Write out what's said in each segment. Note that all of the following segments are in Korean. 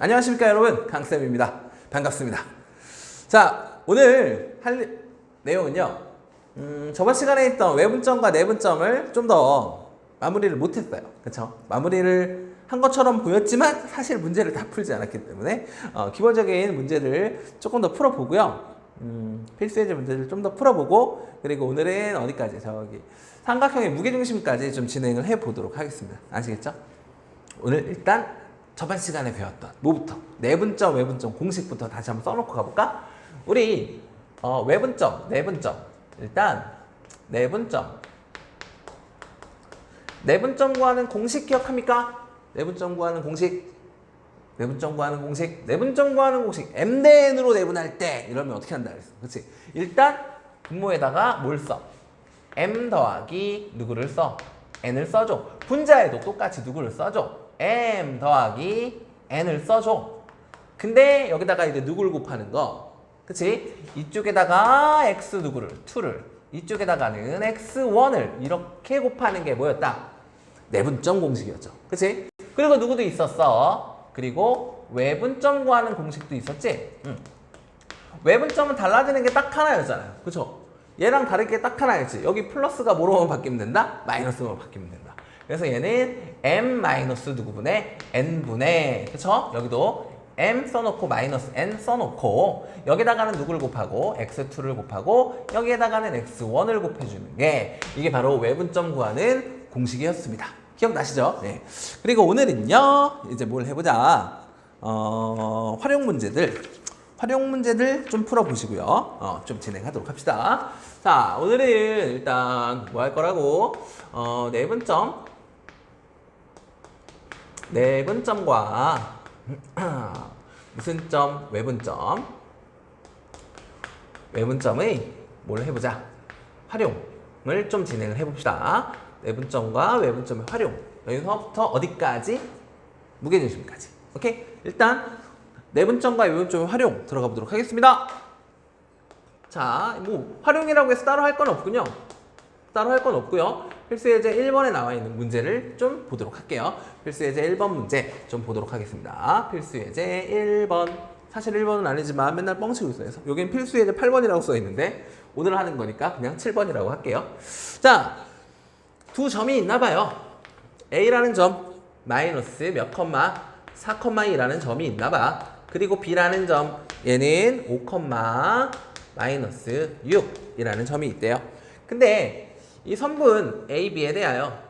안녕하십니까 여러분. 강쌤입니다. 반갑습니다. 자 오늘 할 내용은요 음, 저번 시간에 있던 외분점과 내분점을 좀 더 마무리를 못했어요. 그쵸? 마무리를 한 것처럼 보였지만 사실 문제를 다 풀지 않았기 때문에 어, 기본적인 문제를 조금 더 풀어보고요. 음, 필수예제 문제를 좀 더 풀어보고 그리고 오늘은 어디까지? 저기 삼각형의 무게중심까지 좀 진행을 해보도록 하겠습니다. 아시겠죠? 오늘 일단 저번 시간에 배웠던 뭐부터? 내분점, 외분점 공식부터 다시 한번 써놓고 가볼까? 우리 어, 외분점, 내분점 일단 내분점 내분점 구하는 공식 기억합니까? 내분점 구하는 공식 내분점 구하는 공식 내분점 구하는 공식 m 대 n으로 내분할 때 이러면 어떻게 한다 그랬어 그렇지 일단 분모에다가 뭘 써? m 더하기 누구를 써? n을 써줘 분자에도 똑같이 누구를 써줘 m 더하기 n을 써줘 근데 여기다가 이제 누구를 곱하는 거 그치? 이쪽에다가 x 누구를 2를 이쪽에다가는 x1을 이렇게 곱하는 게 뭐였다? 내분점 공식이었죠 그치? 그리고 누구도 있었어 그리고 외분점 구하는 공식도 있었지 응. 외분점은 달라지는 게 딱 하나였잖아요 그쵸? 얘랑 다르게 딱 하나였지 여기 플러스가 뭐로 바뀌면 된다? 마이너스로 바뀌면 된다 그래서 얘는 m 마이너스 누구분의 n분의 그쵸? 여기도 m 써놓고 마이너스 n 써놓고 여기다가는 누구를 곱하고 x2를 곱하고 여기에다가는 x1을 곱해주는 게 이게 바로 외분점 구하는 공식이었습니다. 기억나시죠? 네. 그리고 오늘은요 이제 뭘 해보자 어, 활용 문제들 활용 문제들 좀 풀어보시고요. 어, 좀 진행하도록 합시다. 자, 오늘은 일단 뭐 할 거라고 어, 내분점 내분점과 무슨 점? 외분점. 외분점의 뭘 해보자. 활용을 좀 진행을 해봅시다. 내분점과 외분점의 활용. 여기서부터 어디까지? 무게중심까지. 오케이? 일단 내분점과 외분점의 활용 들어가 보도록 하겠습니다. 자, 뭐 활용이라고 해서 따로 할 건 없군요. 따로 할 건 없고요. 필수예제 1번에 나와 있는 문제를 좀 보도록 할게요. 필수예제 1번 문제 좀 보도록 하겠습니다. 필수예제 1번. 사실 1번은 아니지만 맨날 뻥치고 있어요. 여기는 필수예제 8번이라고 써 있는데 오늘 하는 거니까 그냥 7번이라고 할게요. 자, 두 점이 있나 봐요. A라는 점 마이너스 몇 컴마 4,2라는 점이 있나 봐. 그리고 B라는 점 얘는 5, 마이너스 6이라는 점이 있대요. 근데 이 선분 AB에 대하여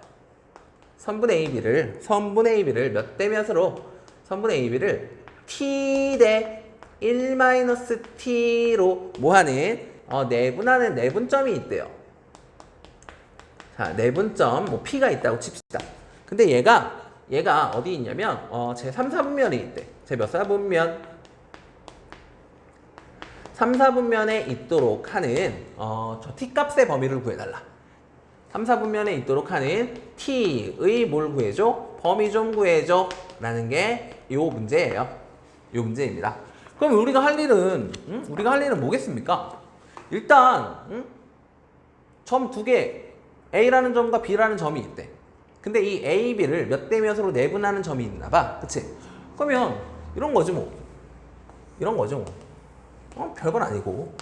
선분 AB를 선분 AB를 몇 대 몇으로 선분 AB를 T 대1 마이너스 T로 뭐하는 어, 내분하는 내분점이 있대요. 자, 내분점 뭐 P가 있다고 칩시다. 근데 얘가 얘가 어디 있냐면 어, 제 3, 4분면에 있대. 제몇 사분면? 3, 4분면에 있도록 하는 어, 저 T값의 범위를 구해달라. 3, 4분면에 있도록 하는 T의 뭘 구해줘? 범위 좀 구해줘. 라는 게요 문제예요. 요 문제입니다. 그럼 우리가 할 일은 응? 우리가 할 일은 뭐겠습니까? 일단 응? 점두 개 A라는 점과 B라는 점이 있대. 근데 이 A, B를 몇 대 몇으로 내분하는 점이 있나 봐. 그치? 그러면 이런 거지 뭐. 이런 거죠 뭐. 어? 별건 아니고.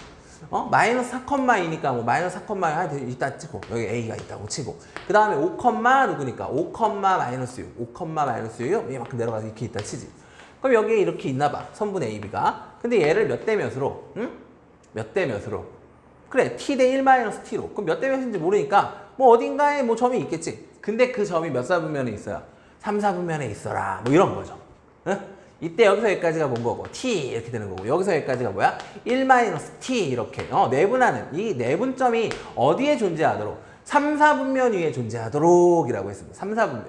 어? 마이너스 4컴마이니까 뭐 마이너스 4컴마 하여튼 일단 치고 여기 A가 있다고 치고. 그 다음에 5컴마 누구니까? 5컴마 마이너스 6 5컴마 마이너스 6 이만큼 내려가서 이렇게 있다 치지. 그럼 여기에 이렇게 있나 봐. 선분 AB가. 근데 얘를 몇 대 몇으로? 응? 몇 대 몇으로? 그래 t 대 1 마이너스 t로. 그럼 몇 대 몇인지 모르니까 뭐 어딘가에 뭐 점이 있겠지. 근데 그 점이 몇 사분면에 있어요? 3, 4분면에 있어라. 뭐 이런 거죠. 응? 이때 여기서 여기까지가 뭔 거고? T 이렇게 되는 거고. 여기서 여기까지가 뭐야? 1 마이너스 t 이렇게. 어, 내분하는 이 내분점이 어디에 존재하도록? 3, 4분면 위에 존재하도록 이라고 했습니다. 3, 4분면.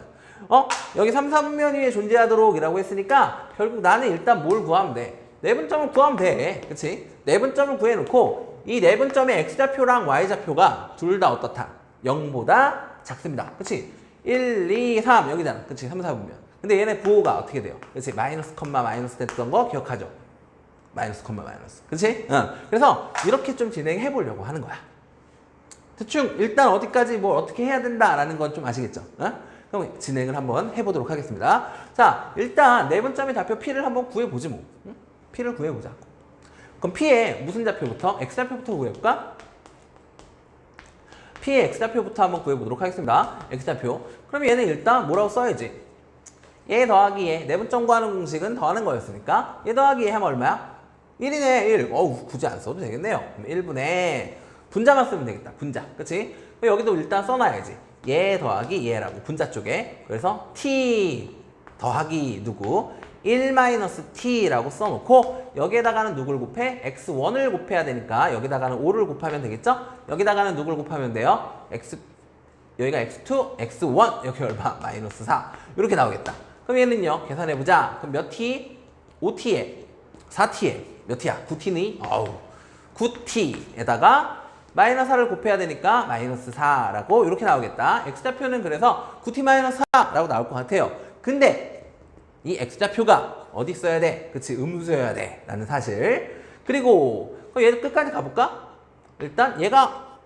어? 여기 3, 4분면 위에 존재하도록 이라고 했으니까 결국 나는 일단 뭘 구하면 돼? 내분점을 구하면 돼. 그치? 내분점을 구해놓고 이 내분점의 x좌표랑 y좌표가 둘 다 어떻다? 0보다 작습니다. 그치? 1, 2, 3 여기잖아. 그치? 3, 4분면 근데 얘네 부호가 어떻게 돼요? 그렇지 마이너스 컴마 마이너스 됐던 거 기억하죠? 마이너스 컴마 마이너스 그렇지? 어. 그래서 이렇게 좀 진행해 보려고 하는 거야 대충 일단 어디까지 뭘 어떻게 해야 된다라는 건 좀 아시겠죠? 어? 그럼 진행을 한번 해보도록 하겠습니다. 자, 일단 내분점의 좌표 P를 한번 구해보지 뭐. 응? P를 구해보자. 그럼 P의 무슨 좌표부터? X좌표부터 구해볼까? P의 X좌표부터 한번 구해보도록 하겠습니다. X좌표. 그럼 얘는 일단 뭐라고 써야지? 얘 더하기 얘. 내분점 구하는 공식은 더하는 거였으니까 얘 더하기 얘 하면 얼마야? 1이네 1. 어우 굳이 안 써도 되겠네요. 그럼 1분의 분자만 쓰면 되겠다. 분자. 그치? 여기도 일단 써놔야지. 얘 더하기 얘라고 분자 쪽에. 그래서 t 더하기 누구? 1 마이너스 t라고 써놓고 여기에다가는 누구를 곱해? x1을 곱해야 되니까 여기다가는 5를 곱하면 되겠죠? 여기다가는 누구를 곱하면 돼요? x 여기가 x2, x1 여기 얼마? 마이너스 4 이렇게 나오겠다. 그럼 얘는요 계산해보자. 그럼 몇 t? 5t에 4t에 몇 t야? 9t니? 어우 9t에다가 마이너스 4를 곱해야 되니까 마이너스 4라고 이렇게 나오겠다. x좌표는 그래서 9t 마이너스 4라고 나올 것 같아요. 근데 이 x좌표가 어디 있어야 돼? 그치 음수여야 돼 라는 사실 그리고 얘 끝까지 가볼까? 일단 얘가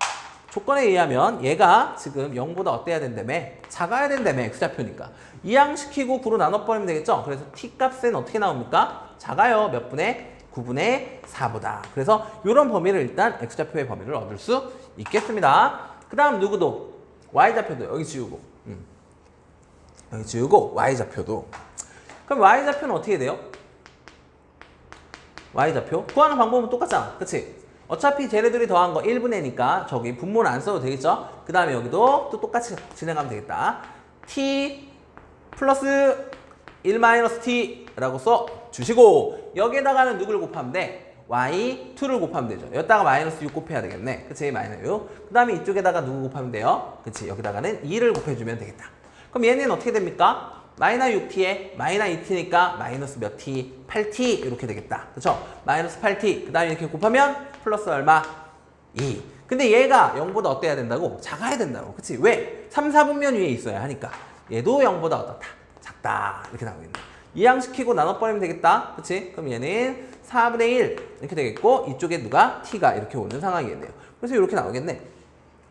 조건에 의하면 얘가 지금 0보다 어때야 된다며? 작아야 된다며 x좌표니까 이항시키고 9로 나눠버리면 되겠죠? 그래서 t 값은 어떻게 나옵니까? 작아요 몇 분의? 9분의 4보다 그래서 이런 범위를 일단 x좌표의 범위를 얻을 수 있겠습니다 그 다음 누구도 y좌표도 여기 지우고 음. 여기 지우고 y좌표도 그럼 y좌표는 어떻게 돼요? y좌표 구하는 방법은 똑같잖아 그치? 어차피 쟤네들이 더한 거 1분의 니까 저기 분모는 안 써도 되겠죠? 그 다음에 여기도 또 똑같이 진행하면 되겠다 t 플러스 1 마이너스 t라고 써 주시고 여기에다가는 누구를 곱하면 돼? y 2를 곱하면 되죠. 여기다가 마이너스 6 곱해야 되겠네. 그치? 마이너스 6. 그 다음에 이쪽에다가 누구 곱하면 돼요? 그치? 여기다가는 2를 곱해주면 되겠다. 그럼 얘는 어떻게 됩니까? 마이너 6t에 마이너 2t니까 마이너스 몇 t? 8t 이렇게 되겠다. 그쵸? 마이너스 8t. 그 다음에 이렇게 곱하면 플러스 얼마? 2. 근데 얘가 0보다 어때야 된다고? 작아야 된다고. 그치? 왜? 3, 4분면 위에 있어야 하니까. 얘도 0보다 어떻다? 작다. 이렇게 나오겠네. 이항시키고 나눠버리면 되겠다. 그치? 그럼 얘는 4분의 1 이렇게 되겠고 이쪽에 누가? t가 이렇게 오는 상황이겠네요. 그래서 이렇게 나오겠네.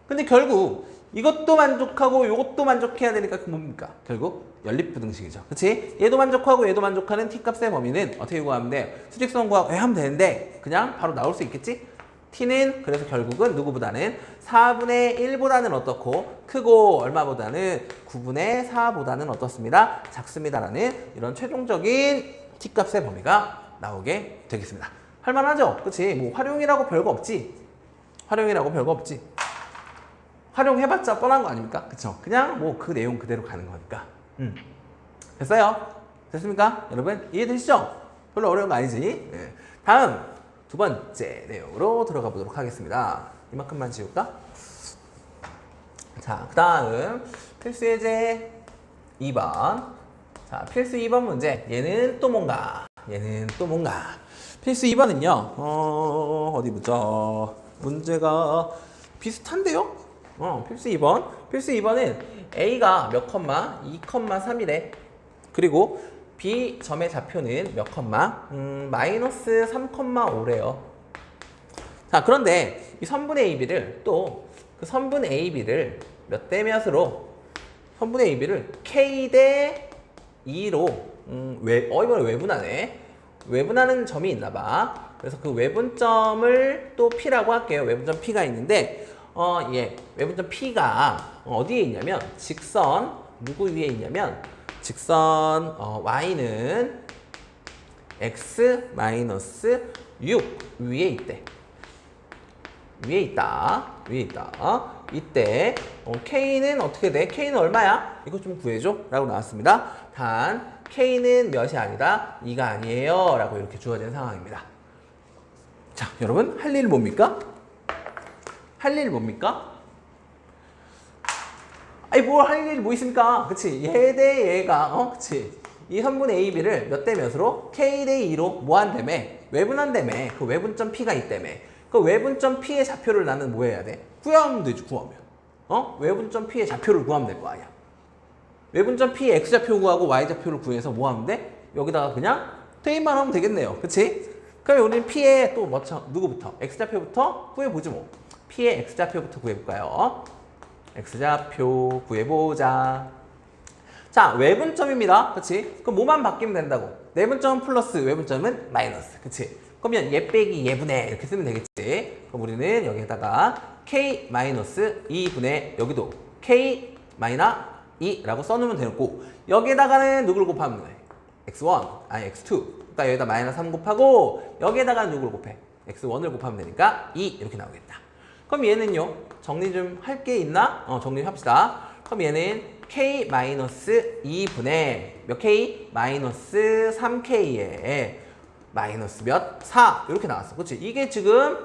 근데 결국 이것도 만족하고 이것도 만족해야 되니까 그 뭡니까? 결국 연립부등식이죠. 그치? 얘도 만족하고 얘도 만족하는 t값의 범위는 어떻게 구하면 돼요? 수직선 구하고 하면 되는데 그냥 바로 나올 수 있겠지? T는 그래서 결국은 누구보다는 4분의 1보다는 어떻고 크고 얼마보다는 9분의 4보다는 어떻습니다? 작습니다라는 이런 최종적인 t값의 범위가 나오게 되겠습니다. 할만하죠? 그치? 뭐 활용이라고 별거 없지? 활용이라고 별거 없지? 활용해봤자 뻔한 거 아닙니까? 그쵸? 그냥 뭐 그 내용 그대로 가는 거니까. 음. 됐어요? 됐습니까? 여러분 이해되시죠? 별로 어려운 거 아니지? 네. 다음 두 번째 내용으로 들어가 보도록 하겠습니다. 이만큼만 지울까? 자, 그 다음 필수 예제 2번. 자, 필수 2번 문제. 얘는 또 뭔가. 얘는 또 뭔가. 필수 2번은요. 어, 어디 보자. 문제가 비슷한데요? 어, 필수 2번. 필수 2번은 A가 몇 컴마? 2,3이래. 그리고 B 점의 좌표는 몇 컴마? 음, 마이너스 3,5래요. 자, 그런데 이 선분 AB를 또 그 선분 AB를 몇 대 몇으로 선분 AB를 K 대 2로 음, 왜, 어, 이번에 외분하네. 외분하는 점이 있나 봐. 그래서 그 외분점을 또 P라고 할게요. 외분점 P가 있는데 어, 예. 외분점 P가 어디에 있냐면 직선 누구 위에 있냐면 직선 어, y는 x 마이너스 6 위에 있대. 위에 있다. 위에 있다. 이때 어, k는 어떻게 돼? k는 얼마야? 이거 좀 구해줘. 라고 나왔습니다. 단 k는 몇이 아니다. 2가 아니에요. 라고 이렇게 주어진 상황입니다. 자, 여러분 할 일 뭡니까? 할 일 뭡니까? 아니 뭘 할 일이 뭐 있습니까? 그치? 얘 대 얘가 어? 그치? 이 선분 AB를 몇 대 몇으로? K 대 2로 뭐 한다며? 외분한다며 그 외분점 P가 있다며 그 외분점 P의 좌표를 나는 뭐 해야 돼? 구하면 되지 구하면 어? 외분점 P의 좌표를 구하면 될 거 아니야 외분점 P의 X좌표 구하고 Y좌표를 구해서 뭐 하면 돼? 여기다가 그냥 대입만 하면 되겠네요 그치? 그럼 우리는 P의 또 뭐, 누구부터? X좌표부터 구해보지 뭐 P의 X좌표부터 구해볼까요? X좌표 구해보자. 자, 외분점입니다. 그치? 그럼 뭐만 바뀌면 된다고? 내분점 플러스 외분점은 마이너스. 그치? 그러면 얘 빼기 얘분의 이렇게 쓰면 되겠지? 그럼 우리는 여기에다가 k 마이너스 2분의 여기도 k 마이너 2라고 써놓으면 되고 여기에다가는 누구를 곱하면 돼? x1, 아니 x2. 그러니까 여기다 마이너스 3 곱하고 여기에다가 누구를 곱해? x1을 곱하면 되니까 2 이렇게 나오겠다. 그럼 얘는요 정리 좀 할 게 있나? 어 정리 합시다. 그럼 얘는 k 마이너스 2분의 몇 k? 마이너스 3k에 마이너스 몇? 4 이렇게 나왔어. 그렇지? 이게 지금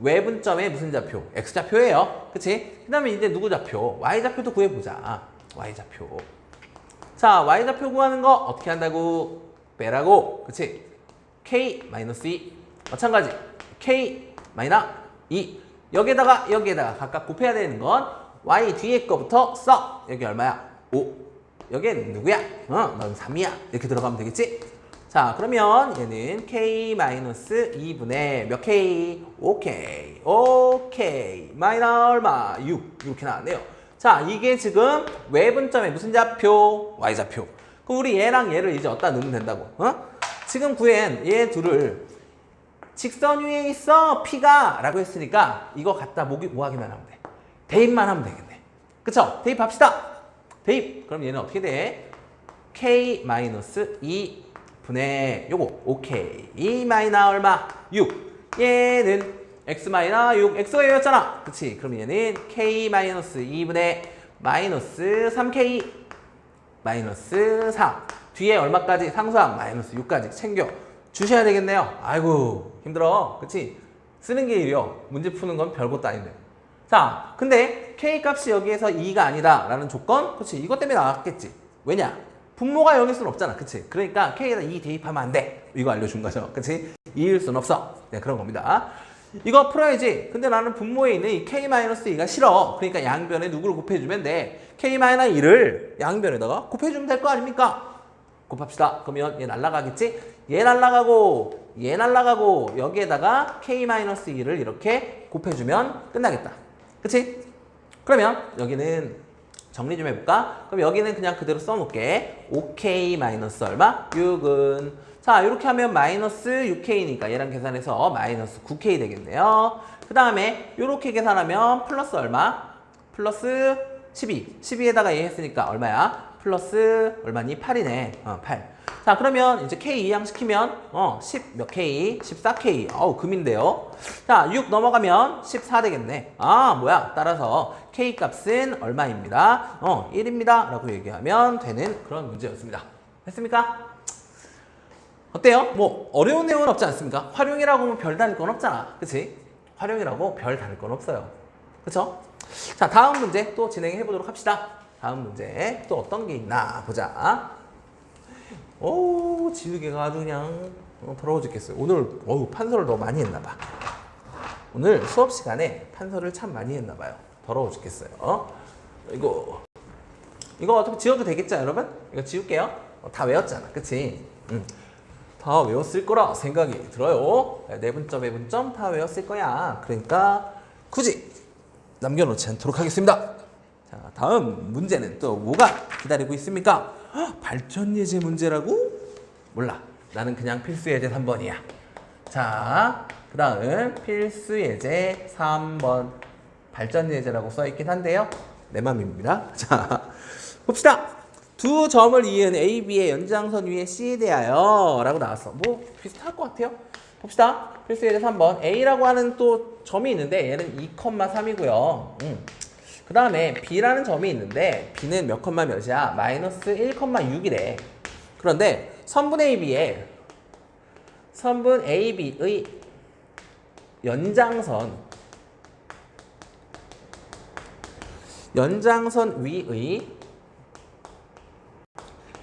외분점의 무슨 좌표? x 좌표예요. 그렇지? 그다음에 이제 누구 좌표? y 좌표도 구해 보자. y 좌표. 자, y 좌표 구하는 거 어떻게 한다고? 빼라고. 그렇지? k 마이너스 2 마찬가지. k 마이너 2 여기에다가 여기에다가 각각 곱해야 되는 건 y 뒤에 거부터 써. 여기 얼마야? 5. 여기는 누구야? 어, 넌 3이야. 이렇게 들어가면 되겠지? 자, 그러면 얘는 k 마이너스 2분의 몇 k? 5k. 오케이. 마이너 얼마? 6. 이렇게 나왔네요. 자, 이게 지금 외분점의 무슨 좌표? y 좌표. 그럼 우리 얘랑 얘를 이제 어디다 넣으면 된다고? 어? 지금 구한 얘 둘을 직선 위에 있어 P가! 라고 했으니까 이거 갖다 모기, 뭐 하기만 하면 돼. 대입만 하면 되겠네. 그쵸? 대입합시다. 대입. 그럼 얘는 어떻게 돼? K 마이너스 2 분의 요거. 오케이. 2 마이너 얼마? 6 얘는 X 마이너 6 X가 얘였잖아. 그치? 그럼 얘는 K 마이너스 2분의 마이너스 3K 마이너스 4 뒤에 얼마까지? 상수항 마이너스 6까지 챙겨 주셔야 되겠네요. 아이고 힘들어. 그치? 쓰는 게 일이요. 문제 푸는 건 별것도 아닌데. 자, 근데 K 값이 여기에서 2가 아니다 라는 조건? 그치? 이것 때문에 나왔겠지. 왜냐? 분모가 여길 수는 없잖아. 그치? 그러니까 K에다 2 대입하면 안 돼. 이거 알려준 거죠. 그치? 2일 수는 없어. 네, 그런 겁니다. 이거 풀어야지. 근데 나는 분모에 있는 이 K-2가 싫어. 그러니까 양변에 누구를 곱해주면 돼. K-2를 양변에다가 곱해주면 될 거 아닙니까? 곱합시다. 그러면 얘 날라가겠지? 얘 날라가고 얘 날라가고 여기에다가 K-2를 이렇게 곱해주면 끝나겠다. 그치? 그러면 여기는 정리 좀 해볼까? 그럼 여기는 그냥 그대로 써놓을게. 5K 마이너스 얼마? 6은 자 이렇게 하면 마이너스 6K니까 얘랑 계산해서 마이너스 9K 되겠네요. 그 다음에 이렇게 계산하면 플러스 얼마? 플러스 12. 12에다가 얘 했으니까 얼마야? 플러스 얼마니? 8이네. 어, 8. 자, 그러면 이제 K 이항 시키면 어, 10 몇 K? 14K. 어우, 금인데요. 자, 6 넘어가면 14 되겠네. 아, 뭐야? 따라서 K 값은 얼마입니다. 어, 1입니다. 라고 얘기하면 되는 그런 문제였습니다. 됐습니까? 어때요? 뭐 어려운 내용은 없지 않습니까? 활용이라고 하면 별 다를 건 없잖아. 그치? 활용이라고 별 다를 건 없어요. 그쵸? 자, 다음 문제 또 진행해 보도록 합시다. 다음 문제 또 어떤 게 있나 보자. 오, 지우개가 아주 그냥 어, 더러워 죽겠어요. 오늘 어우, 판서를 너무 많이 했나 봐. 오늘 수업 시간에 판서를 참 많이 했나 봐요. 더러워 죽겠어요. 어? 이거 이거 어떻게 지워도 되겠죠, 여러분? 이거 지울게요. 어, 다 외웠잖아, 그치? 응. 다 외웠을 거라 생각이 들어요. 내분점, 외분점 다 외웠을 거야. 그러니까 굳이 남겨놓지 않도록 하겠습니다. 자, 다음 문제는 또 뭐가 기다리고 있습니까? 헉, 발전 예제 문제라고? 몰라. 나는 그냥 필수 예제 3번이야. 자, 그 다음 필수 예제 3번 발전 예제라고 써있긴 한데요. 내 맘입니다. 자, 봅시다. 두 점을 이은 AB의 연장선 위에 C에 대하여 라고 나왔어. 뭐 비슷할 것 같아요. 봅시다. 필수 예제 3번. A라고 하는 또 점이 있는데 얘는 2,3이고요. 음. 그 다음에 B라는 점이 있는데 B는 몇 컴마 몇이야? 마이너스 1,6이래. 그런데 선분 AB에 선분 AB의 연장선 연장선 위의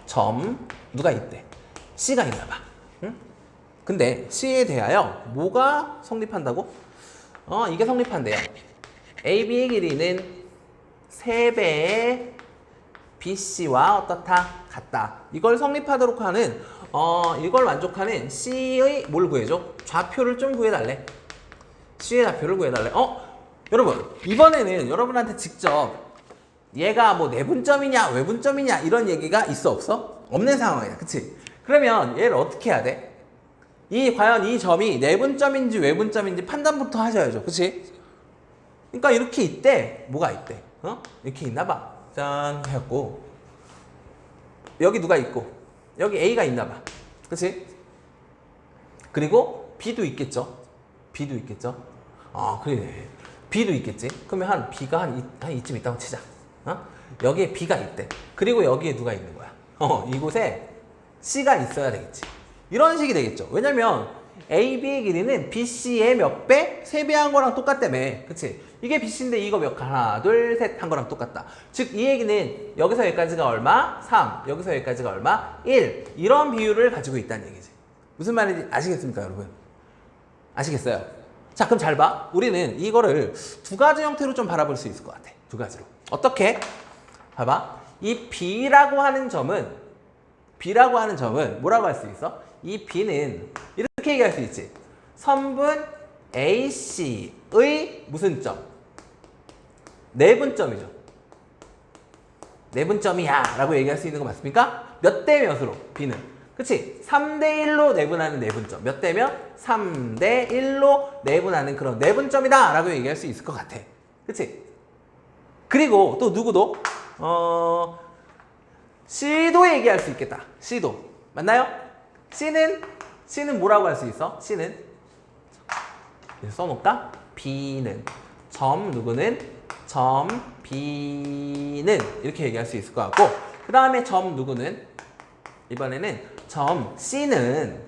점 누가 있대? C가 있나 봐. 응? 근데 C에 대하여 뭐가 성립한다고? 어, 이게 성립한대요. AB의 길이는 3배의 BC와 어떻다? 같다. 이걸 성립하도록 하는 어, 이걸 만족하는 C의 뭘 구해줘? 좌표를 좀 구해달래. C의 좌표를 구해달래. 어? 여러분, 이번에는 여러분한테 직접 얘가 뭐 내분점이냐 외분점이냐 이런 얘기가 있어 없어? 없는 상황이야. 그치? 그러면 얘를 어떻게 해야 돼? 이 과연 이 점이 내분점인지 외분점인지 판단부터 하셔야죠. 그치? 그러니까 이렇게 있대. 뭐가 있대? 어? 이렇게 있나 봐. 짠 해갖고 여기 누가 있고 여기 A가 있나 봐. 그치? 그리고 B도 있겠죠. B도 있겠죠. 아, 그래. B도 있겠지. 그러면 한 B가 한, 이, 한 이쯤 있다고 치자. 어? 여기에 B가 있대. 그리고 여기에 누가 있는 거야? 어, 이곳에 C가 있어야 되겠지. 이런 식이 되겠죠. 왜냐면 A, B의 길이는 B, C의 몇 배? 세배한 거랑 똑같다며. 그치? 이게 B, C인데 이거 몇 칸? 하나, 둘, 셋 한 거랑 똑같다. 즉, 이 얘기는 여기서 여기까지가 얼마? 3. 여기서 여기까지가 얼마? 1. 이런 비율을 가지고 있다는 얘기지. 무슨 말인지 아시겠습니까, 여러분? 아시겠어요? 자, 그럼 잘 봐. 우리는 이거를 두 가지 형태로 좀 바라볼 수 있을 것 같아. 두 가지로. 어떻게? 봐봐. 이 B라고 하는 점은, B라고 하는 점은 뭐라고 할 수 있어? 이 B는 이렇게 얘기할 수 있지. 선분 AC의 무슨 점? 내분점이죠. 내분점이야 라고 얘기할 수 있는 거 맞습니까? 몇 대 몇으로 B는 그치? 3대 1로 내분하는 내분점 몇 대면? 3대 1로 내분하는 그런 내분점이다 라고 얘기할 수 있을 것 같아 그치? 그리고 또 누구도 어 C도 얘기할 수 있겠다 C도 맞나요? C는 C는 뭐라고 할 수 있어? C는 써놓을까? B는 점 누구는 점 B는 이렇게 얘기할 수 있을 것 같고 그 다음에 점 누구는 이번에는 점 C는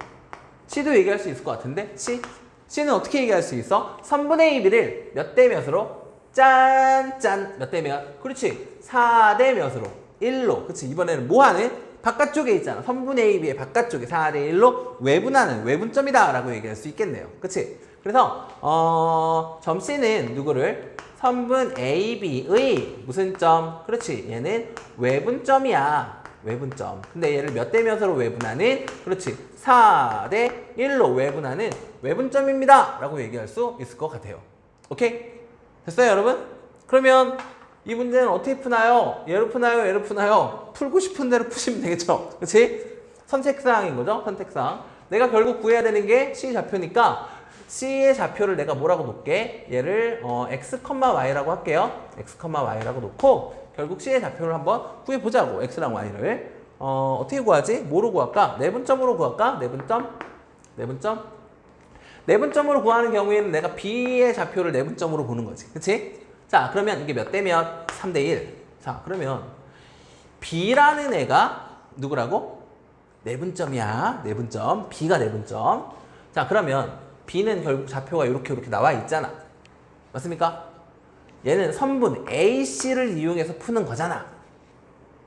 C도 얘기할 수 있을 것 같은데 C C는 어떻게 얘기할 수 있어? 3분의 2를 몇 대 몇으로? 짠! 짠! 몇 대 몇? 그렇지 4 대 몇으로? 1로 그렇지 이번에는 뭐 하는? 바깥쪽에 있잖아 3분의 2의 바깥쪽에 4대 1로 외분하는 외분점이다 라고 얘기할 수 있겠네요 그렇지? 그래서 어, 점 C는 누구를? 선분 AB의 무슨 점? 그렇지 얘는 외분점이야 외분점. 근데 얘를 몇 대 몇으로 외분하는? 그렇지. 4 대 1로 외분하는 외분점입니다. 라고 얘기할 수 있을 것 같아요. 오케이? 됐어요, 여러분? 그러면 이 문제는 어떻게 푸나요? 얘로 푸나요? 얘로 푸나요? 풀고 싶은 대로 푸시면 되겠죠? 그렇지? 선택사항인 거죠? 선택사항. 내가 결국 구해야 되는 게 C 좌표니까 C의 좌표를 내가 뭐라고 놓을게? 얘를 어, x, y라고 할게요. x, y라고 놓고 결국 C의 좌표를 한번 구해보자고 X랑 Y를 어, 어떻게 구하지? 뭐로 구할까? 내분점으로 구할까? 내분점? 내분점? 내분점으로 구하는 경우에는 내가 B의 좌표를 내분점으로 보는 거지 그치? 자 그러면 이게 몇 대 몇? 3 대 1. 자 그러면 B라는 애가 누구라고? 내분점이야 내분점 B가 내분점 자 그러면 B는 결국 좌표가 이렇게 이렇게 나와 있잖아 맞습니까? 얘는 선분 AC를 이용해서 푸는 거잖아.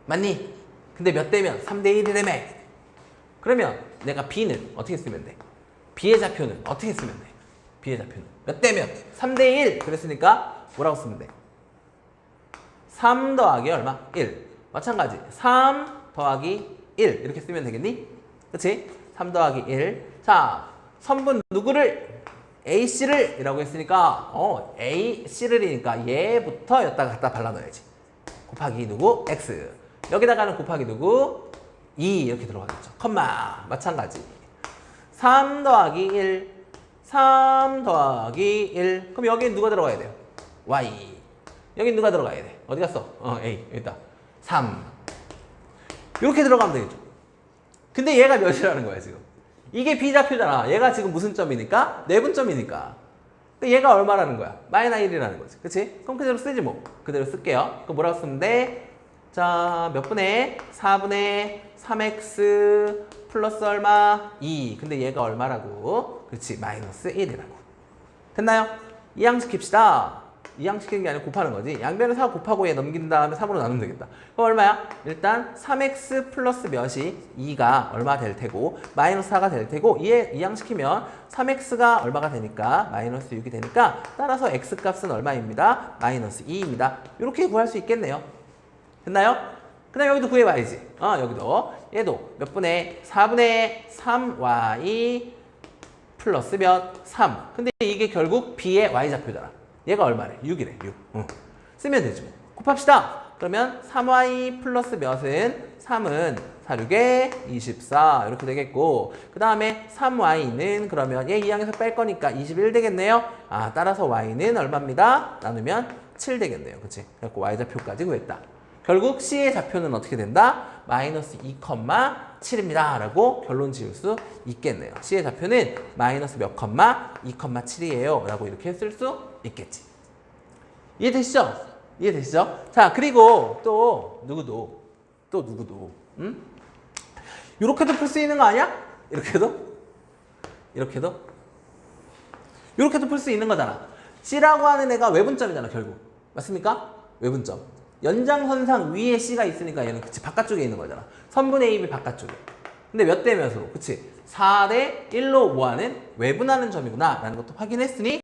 맞니? 근데 몇 대면? 3대 1이라며. 그러면 내가 B는 어떻게 쓰면 돼? B의 좌표는 어떻게 쓰면 돼? B의 좌표는 몇 대면? 3대 1. 그랬으니까 뭐라고 쓰면 돼? 3 더하기 얼마? 1. 마찬가지. 3 더하기 1. 이렇게 쓰면 되겠니? 그치? 3 더하기 1. 자, 선분 누구를? AC를 이라고 했으니까 어 AC를이니까 얘부터 여기다가 갖다 발라 넣어야지. 곱하기 누구? X. 여기다가는 곱하기 누구? 2 이렇게 들어가겠죠. 컴마. 마찬가지. 3 더하기 1 3 더하기 1 그럼 여기는 누가 들어가야 돼요? Y. 여기 누가 들어가야 돼? 어디 갔어? 어 A. 여기 있다. 3 이렇게 들어가면 되겠죠. 근데 얘가 몇이라는 거야 지금 이게 B좌표잖아. 얘가 지금 무슨 점이니까? 내분점이니까. 근데 얘가 얼마라는 거야? 마이너 1이라는 거지. 그치? 그럼 그대로 쓰지 뭐. 그대로 쓸게요. 그럼 뭐라고 쓰면 돼? 자, 몇 분의? 4분의 3x 플러스 얼마? 2. 근데 얘가 얼마라고? 그렇지. 마이너스 1이라고. 됐나요? 이항시킵시다. 이항시키는 게 아니라 곱하는 거지. 양변을 4 곱하고 얘 넘긴 다음에 3으로 나누면 되겠다. 그럼 얼마야? 일단 3x 플러스 몇이 2가 얼마 될 테고 마이너스 4가 될 테고 이에 이항시키면 3x가 얼마가 되니까 마이너스 6이 되니까 따라서 x 값은 얼마입니다? 마이너스 2입니다. 이렇게 구할 수 있겠네요. 됐나요? 그 다음 여기도 구해봐야지. 어, 여기도. 얘도 몇 분의 4분의 3y 플러스 몇? 3. 근데 이게 결국 b의 y좌표잖아. 얘가 얼마래? 6이래, 6. 응. 쓰면 되지 뭐. 곱합시다. 그러면 3y 플러스 몇은 3은 4, 6에 24 이렇게 되겠고 그 다음에 3y는 그러면 얘 2항에서 뺄 거니까 21 되겠네요. 아 따라서 y는 얼마입니다. 나누면 7 되겠네요. 그치? 그래갖고 y좌표까지 구했다. 결국 C의 좌표는 어떻게 된다? 마이너스 2,7입니다. 라고 결론 지을 수 있겠네요. C의 좌표는 마이너스 몇 컴마? 2,7이에요. 라고 이렇게 쓸 수 있겠지. 이해되시죠? 이해되시죠? 자, 그리고 또 누구도 또 누구도 음? 이렇게도 풀 수 있는 거 아니야? 이렇게도? 이렇게도? 이렇게도 풀 수 있는 거잖아. C라고 하는 애가 외분점이잖아, 결국. 맞습니까? 외분점. 연장선상 위에 C가 있으니까 얘는 그치 바깥쪽에 있는 거잖아. 선분의 입이 바깥쪽에. 근데 몇 대 몇으로? 그치? 4대 1로 모하는 외분하는 점이구나 라는 것도 확인했으니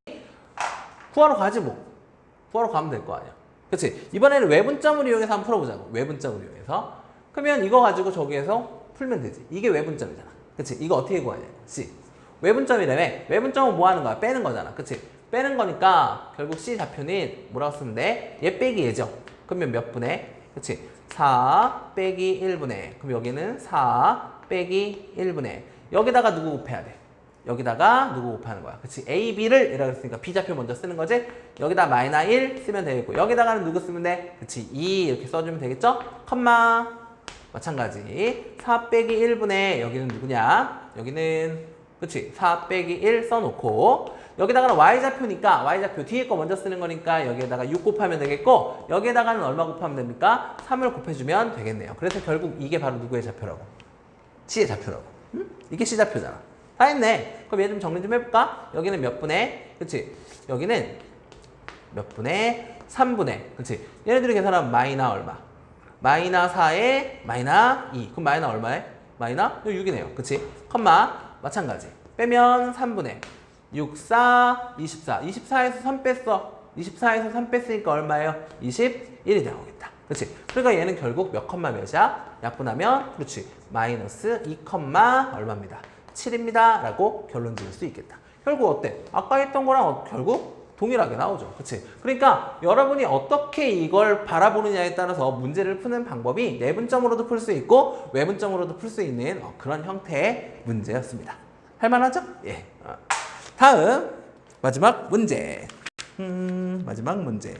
구하러 가지 뭐. 구하러 가면 될 거 아니야. 그치? 이번에는 외분점을 이용해서 한번 풀어보자고. 외분점을 이용해서. 그러면 이거 가지고 저기에서 풀면 되지. 이게 외분점이잖아. 그치? 이거 어떻게 구하냐? C. 외분점이라며. 외분점은 뭐 하는 거야? 빼는 거잖아. 그치? 빼는 거니까 결국 C 좌표는 뭐라고 쓰면 돼? 얘 빼기 얘죠. 그러면 몇 분의? 그치? 4 빼기 1분의. 그럼 여기는 4 빼기 1분의. 여기다가 누구 곱해야 돼? 여기다가 누구 곱하는 거야? 그치? A, B를 이라고 했으니까 B 좌표 먼저 쓰는 거지? 여기다 마이너 1 쓰면 되겠고 여기다가는 누구 쓰면 돼? 그치? 2 이렇게 써주면 되겠죠? 컴마 마찬가지 4 빼기 1분의 여기는 누구냐? 여기는 그치? 4 빼기 1 써놓고 여기다가는 Y좌표니까 Y좌표 뒤에 거 먼저 쓰는 거니까 여기에다가 6 곱하면 되겠고 여기에다가는 얼마 곱하면 됩니까? 3을 곱해주면 되겠네요. 그래서 결국 이게 바로 누구의 좌표라고? C의 좌표라고. 응? 이게 C 좌표잖아. 다 했네. 그럼 얘 좀 정리 좀 해볼까? 여기는 몇 분의? 그치? 여기는 몇 분의? 3분의. 그치? 얘네들이 계산하면 마이너 얼마? 마이너 4에 마이너 2. 그럼 마이너 얼마에? 마이너 6이네요. 그치? 컴마 마찬가지. 빼면 3분의 6, 4, 24. 24에서 3 뺐어. 24에서 3 뺐으니까 얼마예요? 21이 나오겠다. 그렇지? 그러니까 얘는 결국 몇 컴마 몇이야? 약분하면 그렇지. 마이너스 2 컴마 얼마입니다. 7입니다. 라고 결론 지을 수 있겠다. 결국 어때? 아까 했던 거랑 어- 결국 동일하게 나오죠. 그치? 그러니까 여러분이 어떻게 이걸 바라보느냐에 따라서 문제를 푸는 방법이 내분점으로도 풀 수 있고 외분점으로도 풀 수 있는 어, 그런 형태의 문제였습니다. 할만하죠? 예. 어. 다음 마지막 문제. 음, 마지막 문제.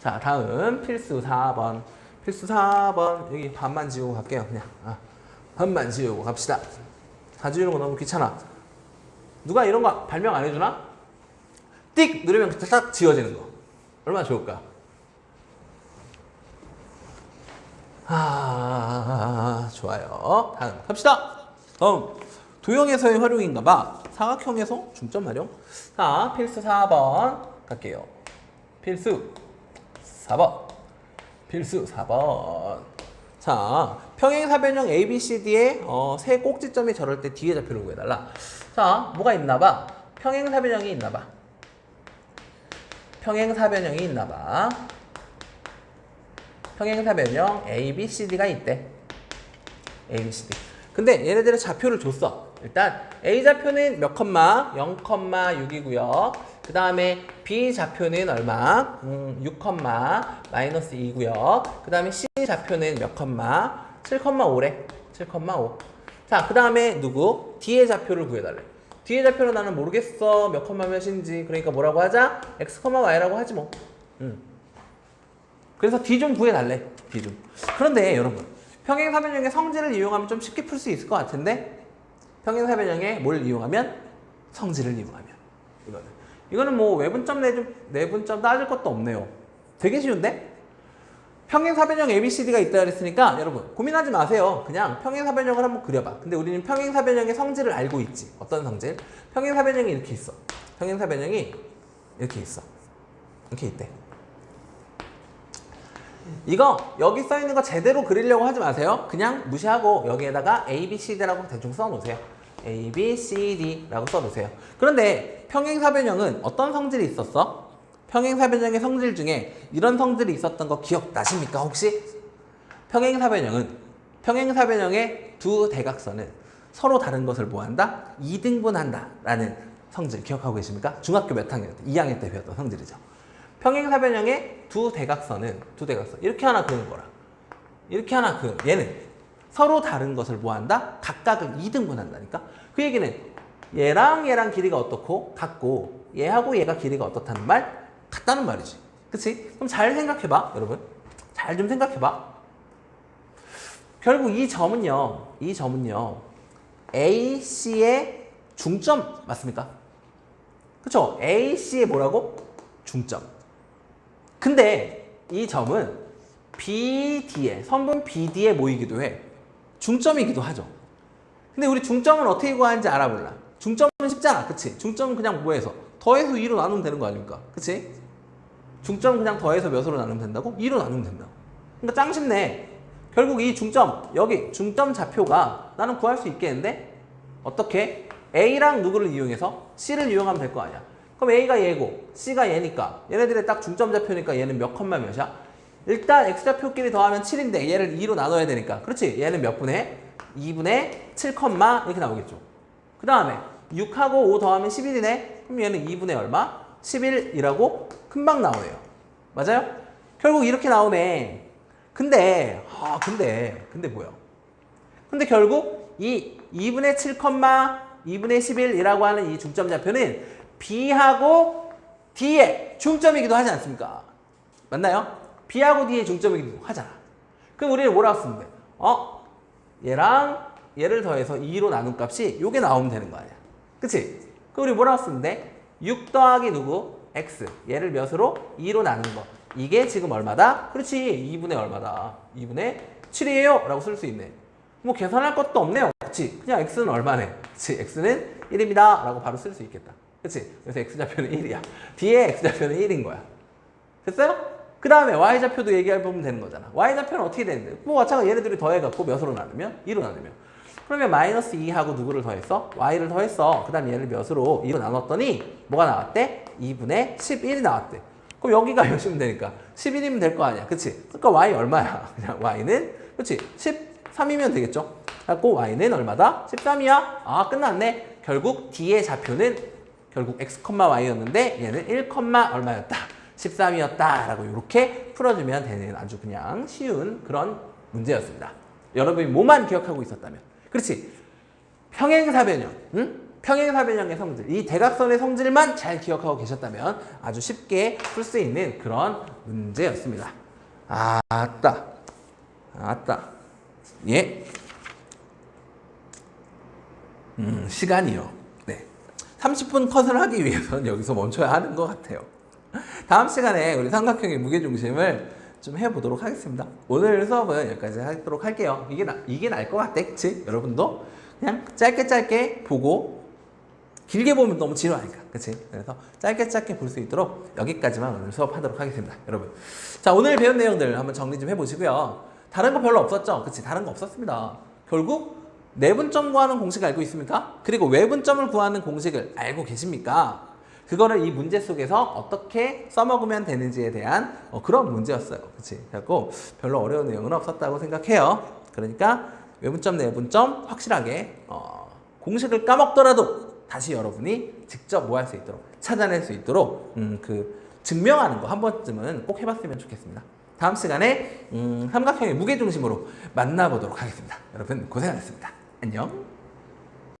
자, 다음 필수 4번. 필수 4번. 여기 반만 지우고 갈게요. 그냥. 아, 반만 지우고 갑시다. 다 지우는 거 너무 귀찮아. 누가 이런 거 발명 안 해주나? 띡 누르면 딱 지워지는 거. 얼마나 좋을까? 아, 좋아요. 다음 갑시다. 다음 도형에서의 활용인가 봐. 사각형에서 중점 활용. 자, 필수 4번 갈게요. 필수 4번. 필수 4번. 자, 평행사변형 ABCD의 어, 세 꼭지점이 저럴 때 뒤에 좌표를 구해달라. 자, 뭐가 있나 봐. 평행사변형이 있나 봐. 평행사변형이 있나 봐. 평행사변형 ABCD가 있대. ABCD. 근데 얘네들의 좌표를 줬어. 일단 A 좌표는 몇 컴마? 0,6이고요. 그 다음에 B 좌표는 얼마? 음, 6 컴마 마이너스 2고요. 그 다음에 C 좌표는 몇 컴마? 7,5래. 7,5. 자, 그 다음에 누구? D의 좌표를 구해달래. D의 좌표는 나는 모르겠어. 몇 컴마 몇인지. 그러니까 뭐라고 하자? X, Y라고 하지 뭐. 음. 그래서 D 좀 구해달래. D 좀. 그런데 여러분, 평행사변형의 성질을 이용하면 좀 쉽게 풀 수 있을 것 같은데 평행사변형에 뭘 이용하면? 성질을 이용하면. 이거는. 이거는 뭐 외분점 내분, 내분점 따질 것도 없네요. 되게 쉬운데? 평행사변형 ABCD가 있다 그랬으니까 여러분 고민하지 마세요. 그냥 평행사변형을 한번 그려봐. 근데 우리는 평행사변형의 성질을 알고 있지. 어떤 성질? 평행사변형이 이렇게 있어. 평행사변형이 이렇게 있어. 이렇게 있대. 이거 여기 써 있는 거 제대로 그리려고 하지 마세요. 그냥 무시하고 여기에다가 A, B, C, D라고 대충 써 놓으세요. A, B, C, D라고 써 놓으세요. 그런데 평행사변형은 어떤 성질이 있었어? 평행사변형의 성질 중에 이런 성질이 있었던 거 기억나십니까 혹시? 평행사변형은 평행사변형의 두 대각선은 서로 다른 것을 뭐한다? 이등분한다 라는 성질 기억하고 계십니까? 중학교 몇 학년 때? 2학년 때 배웠던 성질이죠. 평행사변형의 두 대각선은 두 대각선 이렇게 하나 그는 거라. 이렇게 하나 그 얘는 서로 다른 것을 뭐한다? 각각을 2등분한다니까. 그 얘기는 얘랑 얘랑 길이가 어떻고 같고 얘하고 얘가 길이가 어떻다는 말 같다는 말이지. 그치? 그럼 잘 생각해봐 여러분. 잘 좀 생각해봐. 결국 이 점은요. 이 점은요. AC의 중점 맞습니까? 그쵸? AC의 뭐라고? 중점. 근데 이 점은 BD에 선분 BD에 모이기도 해. 중점이기도 하죠. 근데 우리 중점은 어떻게 구하는지 알아볼라. 중점은 쉽잖아. 그치? 중점은 그냥 뭐해서? 더해서 2로 나누면 되는 거 아닙니까? 그치? 중점 그냥 더해서 몇으로 나누면 된다고? 2로 나누면 된다고. 그러니까 짱 쉽네. 결국 이 중점, 여기 중점 좌표가 나는 구할 수 있겠는데? 어떻게? A랑 누구를 이용해서? C를 이용하면 될 거 아니야. 그럼 A가 얘고, C가 얘니까, 얘네들의 딱 중점 좌표니까 얘는 몇 컴마 몇이야? 일단 X좌표끼리 더하면 7인데 얘를 2로 나눠야 되니까. 그렇지? 얘는 몇 분의? 2분의 7 컴마 이렇게 나오겠죠. 그 다음에 6하고 5 더하면 11이네. 그럼 얘는 2분의 얼마? 11이라고 금방 나오네요. 맞아요? 결국 이렇게 나오네. 근데 아 근데 근데 뭐야? 근데 결국 이 2분의 7 컴마 2분의 11이라고 하는 이 중점 좌표는 B하고 D의 중점이기도 하지 않습니까? 맞나요? B하고 D의 중점이기도 하잖아. 그럼 우리는 뭐라고 쓰면 돼? 어? 얘랑 얘를 더해서 2로 나눈 값이 요게 나오면 되는 거 아니야. 그치? 그럼 우리 뭐라고 쓰면 돼? 6 더하기 누구? X. 얘를 몇으로? 2로 나눈 거. 이게 지금 얼마다? 그렇지. 2분의 얼마다? 2분의 7이에요. 라고 쓸 수 있네. 뭐 계산할 것도 없네요. 그치? 그냥 X는 얼마네? 그치? X는 1입니다. 라고 바로 쓸 수 있겠다. 그치? 그래서 X좌표는 1이야. 뒤에 X좌표는 1인 거야. 됐어요? 그 다음에 Y좌표도 얘기해보면 되는 거잖아. Y좌표는 어떻게 되는데? 뭐 마찬가지 얘네들이 더해갖고 몇으로 나누면? 2로 나누면. 그러면 마이너스 2하고 누구를 더했어? Y를 더했어. 그 다음 얘를 몇으로 2로 나눴더니 뭐가 나왔대? 2분의 11이 나왔대. 그럼 여기가 몇이면 되니까 11이면 될 거 아니야. 그치? 그러니까 Y 얼마야? 그냥 Y는 그치? 13이면 되겠죠? 그래갖고 Y는 얼마다? 13이야. 아 끝났네. 결국 D의 좌표는 결국 X, Y였는데 얘는 1, 얼마였다? 13이었다. 라고 이렇게 풀어주면 되는 아주 그냥 쉬운 그런 문제였습니다. 여러분이 뭐만 기억하고 있었다면. 그렇지. 평행사변형. 응? 평행사변형의 성질. 이 대각선의 성질만 잘 기억하고 계셨다면 아주 쉽게 풀 수 있는 그런 문제였습니다. 아따. 아따. 예. 음, 시간이요. 네. 30분 컷을 하기 위해서는 여기서 멈춰야 하는 것 같아요. 다음 시간에 우리 삼각형의 무게중심을 좀 해보도록 하겠습니다. 오늘 수업은 여기까지 하도록 할게요. 이게 나, 이게 나을 것 같아, 그치? 여러분도 그냥 짧게 짧게 보고 길게 보면 너무 지루하니까, 그치? 그래서 짧게 짧게 볼 수 있도록 여기까지만 오늘 수업하도록 하겠습니다, 여러분. 자, 오늘 배운 내용들 한번 정리 좀 해보시고요. 다른 거 별로 없었죠? 그치? 다른 거 없었습니다. 결국 내분점 구하는 공식 알고 있습니까? 그리고 외분점을 구하는 공식을 알고 계십니까? 그거를 이 문제 속에서 어떻게 써먹으면 되는지에 대한 어, 그런 문제였어요. 그치? 그래갖고 별로 어려운 내용은 없었다고 생각해요. 그러니까 외분점, 내분점 확실하게 어, 공식을 까먹더라도 다시 여러분이 직접 뭐 할 수 있도록 찾아낼 수 있도록 음, 그 증명하는 거 한 번쯤은 꼭 해봤으면 좋겠습니다. 다음 시간에 음, 삼각형의 무게중심으로 만나보도록 하겠습니다. 여러분 고생하셨습니다. 안녕.